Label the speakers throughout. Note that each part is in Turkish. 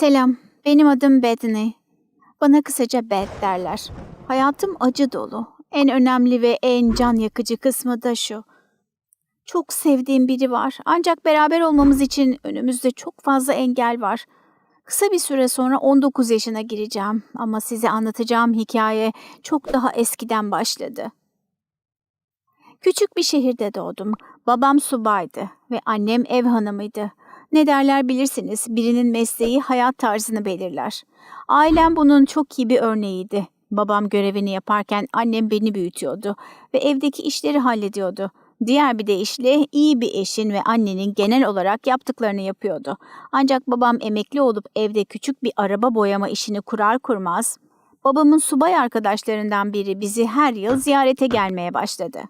Speaker 1: Selam, benim adım Bethany. Bana kısaca Beth derler. Hayatım acı dolu. En önemli ve en can yakıcı kısmı da şu. Çok sevdiğim biri var. Ancak beraber olmamız için önümüzde çok fazla engel var. Kısa bir süre sonra 19 yaşına gireceğim ama size anlatacağım hikaye çok daha eskiden başladı. Küçük bir şehirde doğdum. Babam subaydı ve annem ev hanımıydı. Ne derler bilirsiniz, birinin mesleği hayat tarzını belirler. Ailem bunun çok iyi bir örneğiydi. Babam görevini yaparken annem beni büyütüyordu ve evdeki işleri hallediyordu. Diğer bir deyişle iyi bir eşin ve annenin genel olarak yaptıklarını yapıyordu. Ancak babam emekli olup evde küçük bir araba boyama işini kurar kurmaz, babamın subay arkadaşlarından biri bizi her yıl ziyarete gelmeye başladı.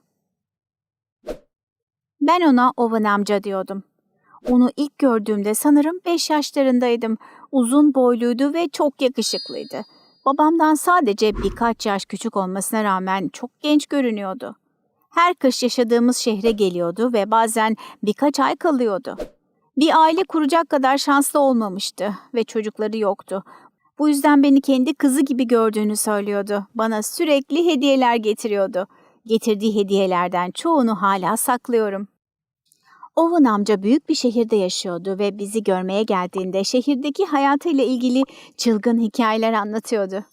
Speaker 1: Ben ona Owen amca diyordum. Onu ilk gördüğümde sanırım 5 yaşlarındaydım. Uzun boyluydu ve çok yakışıklıydı. Babamdan sadece birkaç yaş küçük olmasına rağmen çok genç görünüyordu. Her kış yaşadığımız şehre geliyordu ve bazen birkaç ay kalıyordu. Bir aile kuracak kadar şanslı olmamıştı ve çocukları yoktu. Bu yüzden beni kendi kızı gibi gördüğünü söylüyordu. Bana sürekli hediyeler getiriyordu. Getirdiği hediyelerden çoğunu hala saklıyorum. Owen amca büyük bir şehirde yaşıyordu ve bizi görmeye geldiğinde şehirdeki hayatıyla ilgili çılgın hikayeler anlatıyordu.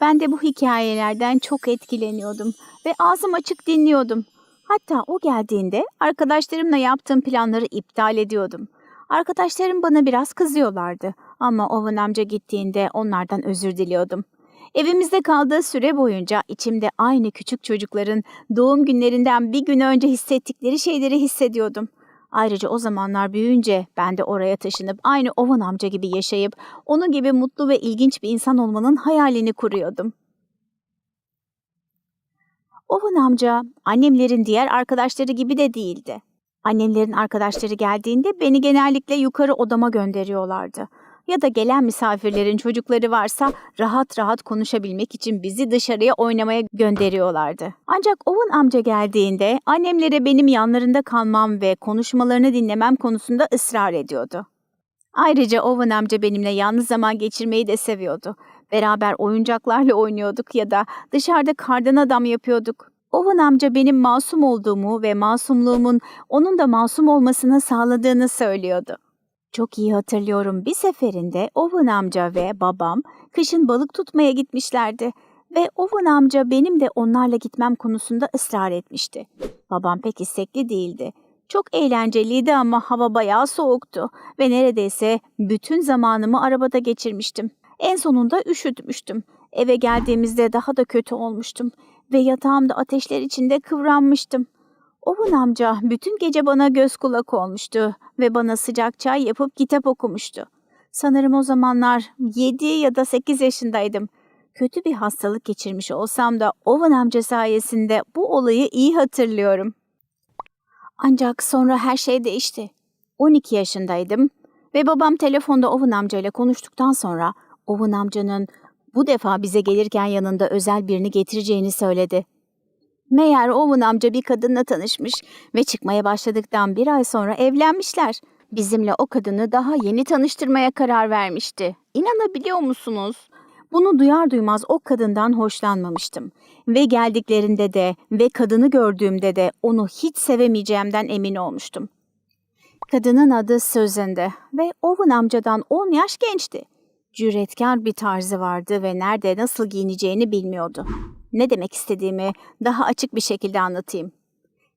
Speaker 1: Ben de bu hikayelerden çok etkileniyordum ve ağzım açık dinliyordum. Hatta o geldiğinde arkadaşlarımla yaptığım planları iptal ediyordum. Arkadaşlarım bana biraz kızıyorlardı ama Owen amca gittiğinde onlardan özür diliyordum. Evimizde kaldığı süre boyunca içimde aynı küçük çocukların doğum günlerinden bir gün önce hissettikleri şeyleri hissediyordum. Ayrıca o zamanlar büyüyünce ben de oraya taşınıp aynı Owen amca gibi yaşayıp onun gibi mutlu ve ilginç bir insan olmanın hayalini kuruyordum. Owen amca annemlerin diğer arkadaşları gibi de değildi. Annemlerin arkadaşları geldiğinde beni genellikle yukarı odama gönderiyorlardı. Ya da gelen misafirlerin çocukları varsa rahat rahat konuşabilmek için bizi dışarıya oynamaya gönderiyorlardı. Ancak Owen amca geldiğinde annemlere benim yanlarında kalmam ve konuşmalarını dinlemem konusunda ısrar ediyordu. Ayrıca Owen amca benimle yalnız zaman geçirmeyi de seviyordu. Beraber oyuncaklarla oynuyorduk ya da dışarıda kardan adam yapıyorduk. Owen amca benim masum olduğumu ve masumluğumun onun da masum olmasını sağladığını söylüyordu. Çok iyi hatırlıyorum bir seferinde Owen amca ve babam kışın balık tutmaya gitmişlerdi ve Owen amca benim de onlarla gitmem konusunda ısrar etmişti. Babam pek istekli değildi. Çok eğlenceliydi ama hava bayağı soğuktu ve neredeyse bütün zamanımı arabada geçirmiştim. En sonunda üşütmüştüm. Eve geldiğimizde daha da kötü olmuştum ve yatağımda ateşler içinde kıvranmıştım. Owen amca bütün gece bana göz kulak olmuştu ve bana sıcak çay yapıp kitap okumuştu. Sanırım o zamanlar 7 ya da 8 yaşındaydım. Kötü bir hastalık geçirmiş olsam da Owen amca sayesinde bu olayı iyi hatırlıyorum. Ancak sonra her şey değişti. 12 yaşındaydım ve babam telefonda Owen amcayla konuştuktan sonra Owen amcanın bu defa bize gelirken yanında özel birini getireceğini söyledi. Meğer Owen amca bir kadınla tanışmış ve çıkmaya başladıktan bir ay sonra evlenmişler. Bizimle o kadını daha yeni tanıştırmaya karar vermişti. İnanabiliyor musunuz? Bunu duyar duymaz o kadından hoşlanmamıştım. Ve geldiklerinde de ve kadını gördüğümde de onu hiç sevemeyeceğimden emin olmuştum. Kadının adı Susan'dı ve Owen amcadan 10 yaş gençti. Cüretkar bir tarzı vardı ve nerede nasıl giyineceğini bilmiyordu. Ne demek istediğimi daha açık bir şekilde anlatayım.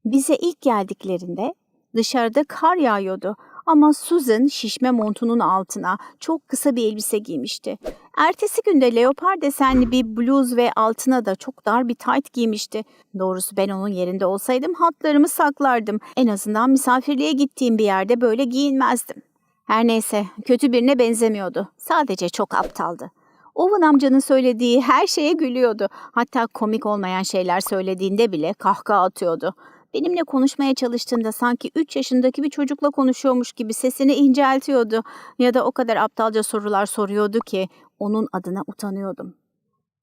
Speaker 1: Bize ilk geldiklerinde dışarıda kar yağıyordu ama Susan şişme montunun altına çok kısa bir elbise giymişti. Ertesi günde leopar desenli bir bluz ve altına da çok dar bir tayt giymişti. Doğrusu ben onun yerinde olsaydım hatlarımı saklardım. En azından misafirliğe gittiğim bir yerde böyle giyinmezdim. Her neyse kötü birine benzemiyordu. Sadece çok aptaldı. Owen amcanın söylediği her şeye gülüyordu. Hatta komik olmayan şeyler söylediğinde bile kahkaha atıyordu. Benimle konuşmaya çalıştığında sanki 3 yaşındaki bir çocukla konuşuyormuş gibi sesini inceltiyordu ya da o kadar aptalca sorular soruyordu ki onun adına utanıyordum.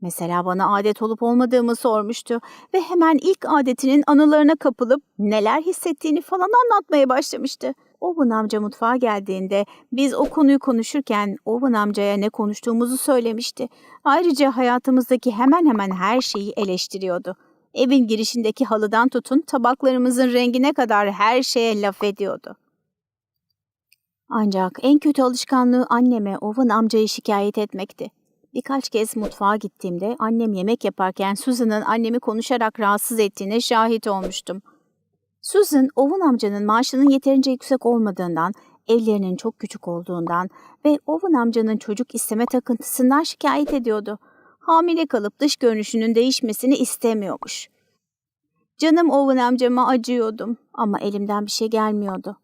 Speaker 1: Mesela bana adet olup olmadığımı sormuştu ve hemen ilk adetinin anılarına kapılıp neler hissettiğini falan anlatmaya başlamıştı. Owen amca mutfağa geldiğinde biz o konuyu konuşurken Owen amcaya ne konuştuğumuzu söylemişti. Ayrıca hayatımızdaki hemen hemen her şeyi eleştiriyordu. Evin girişindeki halıdan tutun tabaklarımızın rengine kadar her şeye laf ediyordu. Ancak en kötü alışkanlığı anneme Owen amcayı şikayet etmekti. Birkaç kez mutfağa gittiğimde annem yemek yaparken Susan'ın annemi konuşarak rahatsız ettiğine şahit olmuştum. Susan, Owen amcanın maaşının yeterince yüksek olmadığından, evlerinin çok küçük olduğundan ve Owen amcanın çocuk isteme takıntısından şikayet ediyordu. Hamile kalıp dış görünüşünün değişmesini istemiyormuş. Canım Owen amcama acıyordum ama elimden bir şey gelmiyordu.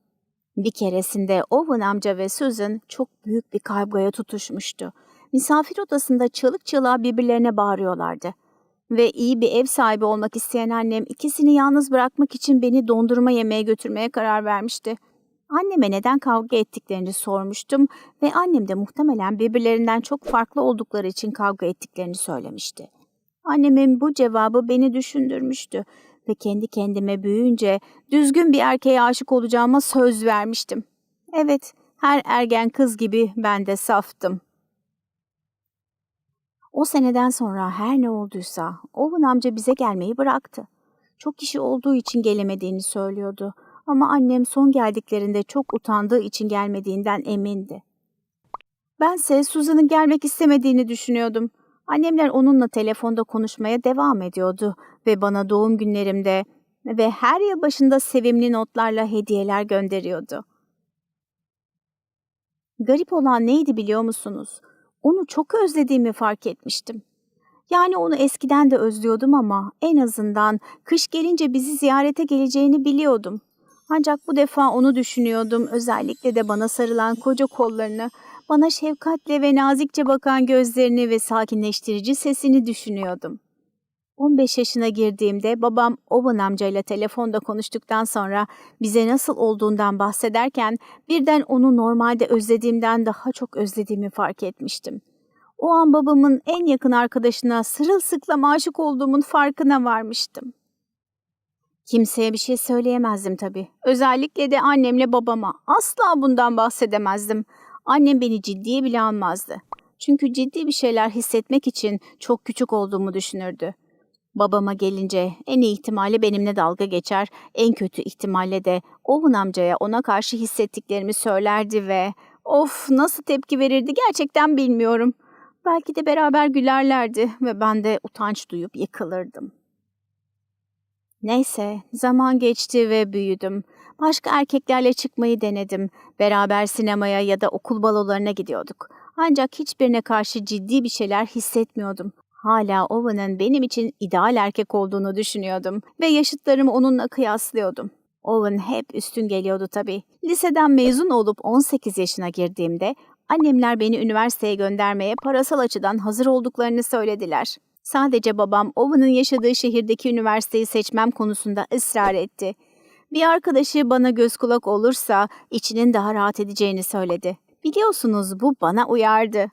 Speaker 1: Bir keresinde Owen amca ve Susan çok büyük bir kavgaya tutuşmuştu. Misafir odasında çığlık çığlığa birbirlerine bağırıyorlardı. Ve iyi bir ev sahibi olmak isteyen annem ikisini yalnız bırakmak için beni dondurma yemeye götürmeye karar vermişti. Anneme neden kavga ettiklerini sormuştum ve annem de muhtemelen birbirlerinden çok farklı oldukları için kavga ettiklerini söylemişti. Annemin bu cevabı beni düşündürmüştü ve kendi kendime büyüyünce düzgün bir erkeğe aşık olacağıma söz vermiştim. Evet, her ergen kız gibi ben de saftım. O seneden sonra her ne olduysa Owen amca bize gelmeyi bıraktı. Çok kişi olduğu için gelemediğini söylüyordu ama annem son geldiklerinde çok utandığı için gelmediğinden emindi. Bense Susan'ın gelmek istemediğini düşünüyordum. Annemler onunla telefonda konuşmaya devam ediyordu ve bana doğum günlerimde ve her yıl başında sevimli notlarla hediyeler gönderiyordu. Garip olan neydi biliyor musunuz? Onu çok özlediğimi fark etmiştim. Yani onu eskiden de özlüyordum ama en azından kış gelince bizi ziyarete geleceğini biliyordum. Ancak bu defa onu düşünüyordum, özellikle de bana sarılan koca kollarını, bana şefkatle ve nazikçe bakan gözlerini ve sakinleştirici sesini düşünüyordum. 15 yaşına girdiğimde babam Owen amcayla telefonda konuştuktan sonra bize nasıl olduğundan bahsederken birden onu normalde özlediğimden daha çok özlediğimi fark etmiştim. O an babamın en yakın arkadaşına sırılsıklam aşık olduğumun farkına varmıştım. Kimseye bir şey söyleyemezdim tabii. Özellikle de annemle babama. Asla bundan bahsedemezdim. Annem beni ciddiye bile almazdı. Çünkü ciddi bir şeyler hissetmek için çok küçük olduğumu düşünürdü. Babama gelince en iyi ihtimalle benimle dalga geçer, en kötü ihtimalle de Owen amcaya ona karşı hissettiklerimi söylerdi ve of nasıl tepki verirdi gerçekten bilmiyorum. Belki de beraber gülerlerdi ve ben de utanç duyup yıkılırdım. Neyse, zaman geçti ve büyüdüm. Başka erkeklerle çıkmayı denedim. Beraber sinemaya ya da okul balolarına gidiyorduk. Ancak hiçbirine karşı ciddi bir şeyler hissetmiyordum. Hala Owen'ın benim için ideal erkek olduğunu düşünüyordum ve yaşıtlarımı onunla kıyaslıyordum. Owen hep üstün geliyordu tabii. Liseden mezun olup 18 yaşına girdiğimde annemler beni üniversiteye göndermeye parasal açıdan hazır olduklarını söylediler. Sadece babam Owen'ın yaşadığı şehirdeki üniversiteyi seçmem konusunda ısrar etti. Bir arkadaşı bana göz kulak olursa içinin daha rahat edeceğini söyledi. Biliyorsunuz bu bana uyardı.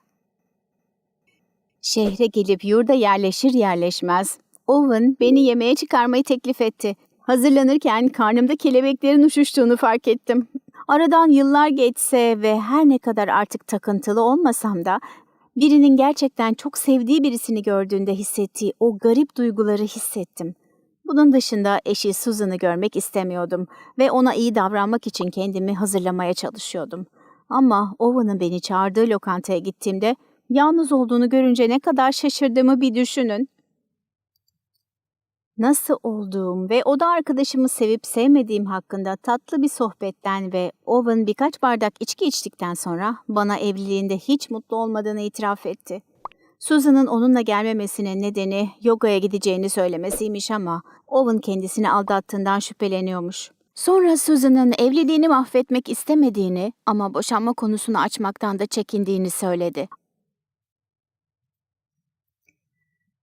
Speaker 1: Şehre gelip yurda yerleşir yerleşmez Owen beni yemeğe çıkarmayı teklif etti. Hazırlanırken karnımda kelebeklerin uçuştuğunu fark ettim. Aradan yıllar geçse ve her ne kadar artık takıntılı olmasam da birinin gerçekten çok sevdiği birisini gördüğünde hissettiği o garip duyguları hissettim. Bunun dışında eşi Susan'ı görmek istemiyordum ve ona iyi davranmak için kendimi hazırlamaya çalışıyordum. Ama Owen'ın beni çağırdığı lokantaya gittiğimde yalnız olduğunu görünce ne kadar şaşırdığımı bir düşünün. Nasıl olduğum ve oda arkadaşımı sevip sevmediğim hakkında tatlı bir sohbetten ve Owen birkaç bardak içki içtikten sonra bana evliliğinde hiç mutlu olmadığını itiraf etti. Susan'ın onunla gelmemesinin nedeni yogaya gideceğini söylemesiymiş ama Owen kendisini aldattığından şüpheleniyormuş. Sonra Susan'ın evliliğini mahvetmek istemediğini ama boşanma konusunu açmaktan da çekindiğini söyledi.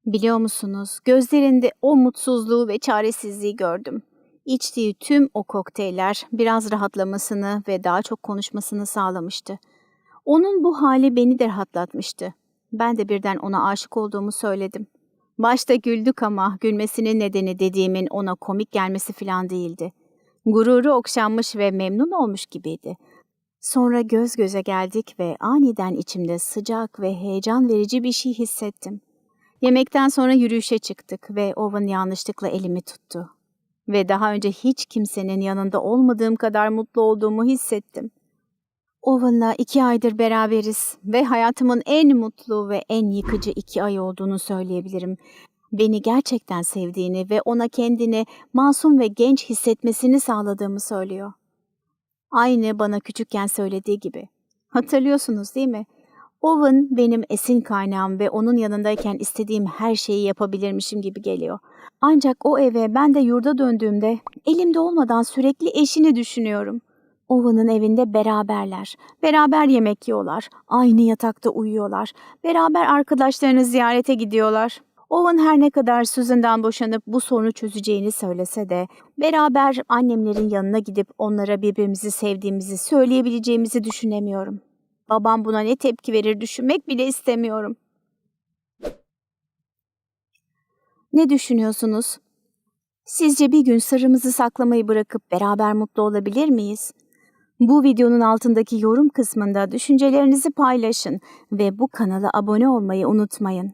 Speaker 1: Biliyor musunuz, gözlerinde o mutsuzluğu ve çaresizliği gördüm. İçtiği tüm o kokteyller biraz rahatlamasını ve daha çok konuşmasını sağlamıştı. Onun bu hali beni de rahatlatmıştı. Ben de birden ona aşık olduğumu söyledim. Başta güldük ama gülmesinin nedeni dediğimin ona komik gelmesi falan değildi. Gururu okşanmış ve memnun olmuş gibiydi. Sonra göz göze geldik ve aniden içimde sıcak ve heyecan verici bir şey hissettim. Yemekten sonra yürüyüşe çıktık ve Owen yanlışlıkla elimi tuttu. Ve daha önce hiç kimsenin yanında olmadığım kadar mutlu olduğumu hissettim. Owen'la iki aydır beraberiz ve hayatımın en mutlu ve en yıkıcı iki ay olduğunu söyleyebilirim. Beni gerçekten sevdiğini ve ona kendini masum ve genç hissetmesini sağladığımı söylüyor. Aynı bana küçükken söylediği gibi. Hatırlıyorsunuz değil mi? Owen benim esin kaynağım ve onun yanındayken istediğim her şeyi yapabilirmişim gibi geliyor. Ancak o eve ben de yurda döndüğümde elimde olmadan sürekli eşini düşünüyorum. Owen'ın evinde beraberler, beraber yemek yiyorlar, aynı yatakta uyuyorlar, beraber arkadaşlarını ziyarete gidiyorlar. Owen her ne kadar Susan'dan boşanıp bu sorunu çözeceğini söylese de beraber annemlerin yanına gidip onlara birbirimizi sevdiğimizi söyleyebileceğimizi düşünemiyorum. Babam buna ne tepki verir düşünmek bile istemiyorum. Ne düşünüyorsunuz? Sizce bir gün sırrımızı saklamayı bırakıp beraber mutlu olabilir miyiz? Bu videonun altındaki yorum kısmında düşüncelerinizi paylaşın ve bu kanala abone olmayı unutmayın.